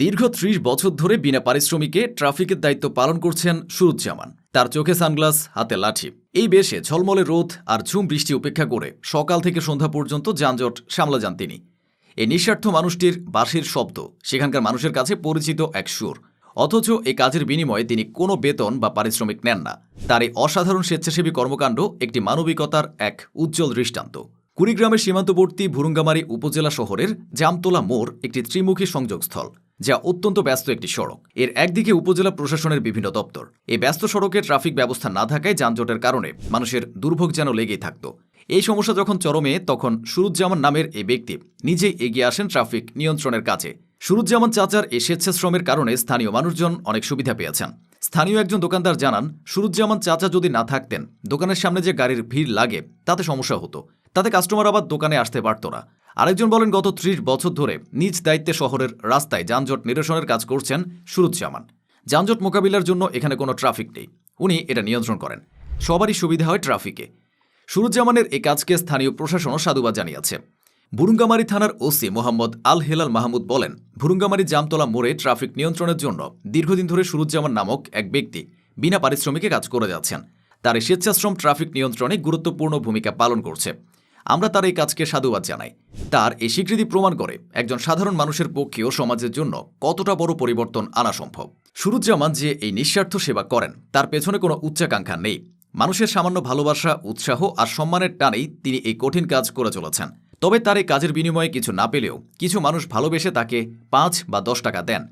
দীর্ঘ ত্রিশ বছর ধরে বিনা পারিশ্রমিকে ট্রাফিকের দায়িত্ব পালন করছেন সুরুজ্জামান। তার চোখে সানগ্লাস, হাতে লাঠি। এই বেশে ঝলমলে রোদ আর ঝুম বৃষ্টি উপেক্ষা করে সকাল থেকে সন্ধ্যা পর্যন্ত যানজট সামলা যান তিনি। এই নিঃস্বার্থ মানুষটির বাঁশির শব্দ সেখানকার মানুষের কাছে পরিচিত এক সুর। অথচ এই কাজের বিনিময়ে তিনি কোনো বেতন বা পারিশ্রমিক নেন না। তার এই অসাধারণ স্বেচ্ছাসেবী কর্মকাণ্ড একটি মানবিকতার এক উজ্জ্বল দৃষ্টান্ত। কুড়িগ্রামের সীমান্তবর্তী ভুরুঙ্গামারী উপজেলা শহরের জামতলা মোড় একটি ত্রিমুখী সংযোগস্থল। যা অত্যন্ত ব্যস্ত একটি সড়ক। এর একদিকে উপজেলা প্রশাসনের বিভিন্ন দপ্তর। এই ব্যস্ত সড়কে ট্রাফিক ব্যবস্থা না থাকায় যানজটের কারণে মানুষের দুর্ভোগ যেন লেগেই থাকত। এই সমস্যা যখন চরমে, তখন সুরুজ্জামান নামের এই ব্যক্তি নিজেই এগিয়ে আসেন ট্রাফিক নিয়ন্ত্রণের কাজে সুরুজ্জামান চাচার এই স্বেচ্ছাশ্রমের কারণে স্থানীয় মানুষজন অনেক সুবিধা পেয়েছেন। স্থানীয় একজন দোকানদার জানান, সুরুজ্জামান চাচা যদি না থাকতেন, দোকানের সামনে যে গাড়ির ভিড় লাগে, তাতে সমস্যা হতো। তাতে কাস্টমার আবার দোকানে আসতে পারত না। আরেকজন বলেন, গত ত্রিশ বছর ধরে নিজ দায়িত্বে শহরের রাস্তায় যানজট নিরসনের কাজ করছেন সুরুজ্জামান। যানজট মোকাবিলার জন্য এখানে কোনো ট্রাফিক নেই। উনি এটা নিয়ন্ত্রণ করেন। সবারই সুবিধা হয় ট্রাফিকে। সুরুজ্জামানের এ কাজকে স্থানীয় প্রশাসনও সাধুবাদ জানিয়েছে। ভুরুঙ্গামারি থানার ওসি মোহাম্মদ আল হেলাল মাহমুদ বলেন ভুরুঙ্গামারি জামতলা মোড়ে ট্রাফিক নিয়ন্ত্রণের জন্য দীর্ঘদিন ধরে সুরুজ্জামান নামক এক ব্যক্তি বিনা পারিশ্রমিকে কাজ করে যাচ্ছেন। তার স্বেচ্ছাশ্রম ট্রাফিক নিয়ন্ত্রণে গুরুত্বপূর্ণ ভূমিকা পালন করছে। আমরা তার এই কাজকে সাধুবাদ জানাই। তার এই স্বীকৃতি প্রমাণ করে একজন সাধারণ মানুষের পক্ষেও সমাজের জন্য কতটা বড় পরিবর্তন আনা সম্ভব। সুরুজ্জামান যে এই নিঃস্বার্থ সেবা করেন, তার পেছনে কোনো উচ্চাকাঙ্ক্ষা নেই। মানুষের সামান্য ভালোবাসা, উৎসাহ আর সম্মানের টানেই তিনি এই কঠিন কাজ করে চলেছেন। তবে তার এই কাজের বিনিময়ে কিছু না পেলেও কিছু মানুষ ভালোবেসে তাকে পাঁচ বা দশ টাকা দেন।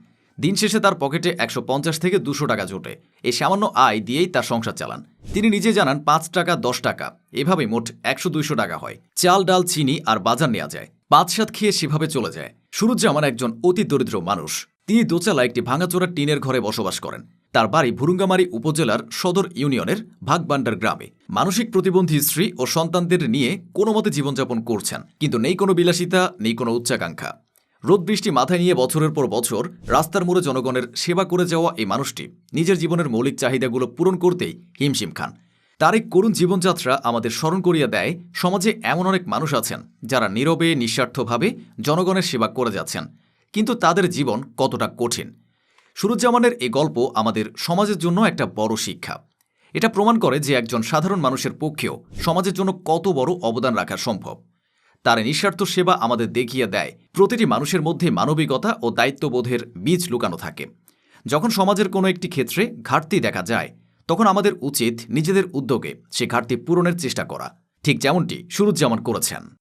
দিন শেষে তার পকেটে একশো পঞ্চাশ থেকে দুশো টাকা জোটে। এই সামান্য আয় দিয়েই তার সংসার চালান। তিনি নিজে জানান, পাঁচ টাকা, দশ টাকা। এভাবে মোট একশো দুইশো টাকা হয়। চাল, ডাল, চিনি আর বাজার নেওয়া যায়। পাঁচ সাত খেয়ে সেভাবে চলে যায়। সুরুজ্জামান একজন অতি দরিদ্র মানুষ। তিনি দোচালা একটি ভাঙাচোরা টিনের ঘরে বসবাস করেন। তার বাড়ি ভুরুঙ্গামারি উপজেলার সদর ইউনিয়নের ভাগবান্ডার গ্রামে। মানসিক প্রতিবন্ধী স্ত্রী ও সন্তানদের নিয়ে কোনো মতে জীবনযাপন করছেন, কিন্তু নেই কোনো বিলাসিতা, নেই কোনো উচ্চাকাঙ্ক্ষা। রোদ বৃষ্টি মাথায় নিয়ে বছরের পর বছর রাস্তার মোড়ে জনগণের সেবা করে যাওয়া এই মানুষটি নিজের জীবনের মৌলিক চাহিদাগুলো পূরণ করতেই হিমশিম খান। তার এই করুণ জীবনযাত্রা আমাদের স্মরণ করিয়া দেয়, সমাজে এমন অনেক মানুষ আছেন যারা নীরবে, নিঃস্বার্থভাবে জনগণের সেবা করে যাচ্ছেন, কিন্তু তাদের জীবন কতটা কঠিন? সুরুজ্জামানের এই গল্প আমাদের সমাজের জন্য একটা বড় শিক্ষা। এটা প্রমাণ করে যে একজন সাধারণ মানুষের পক্ষেও সমাজের জন্য কত বড় অবদান রাখা সম্ভব। তার নিঃস্বার্থ সেবা আমাদের দেখিয়ে দেয়। প্রতিটি মানুষের মধ্যে মানবিকতা ও দায়িত্ববোধের বীজ লুকানো থাকে। যখন সমাজের কোনো একটি ক্ষেত্রে ঘাটতি দেখা যায়, তখন আমাদের উচিত নিজেদের উদ্যোগে সে ঘাটতি পূরণের চেষ্টা করা। ঠিক যেমনটি সুরুজ্জামান করেছেন।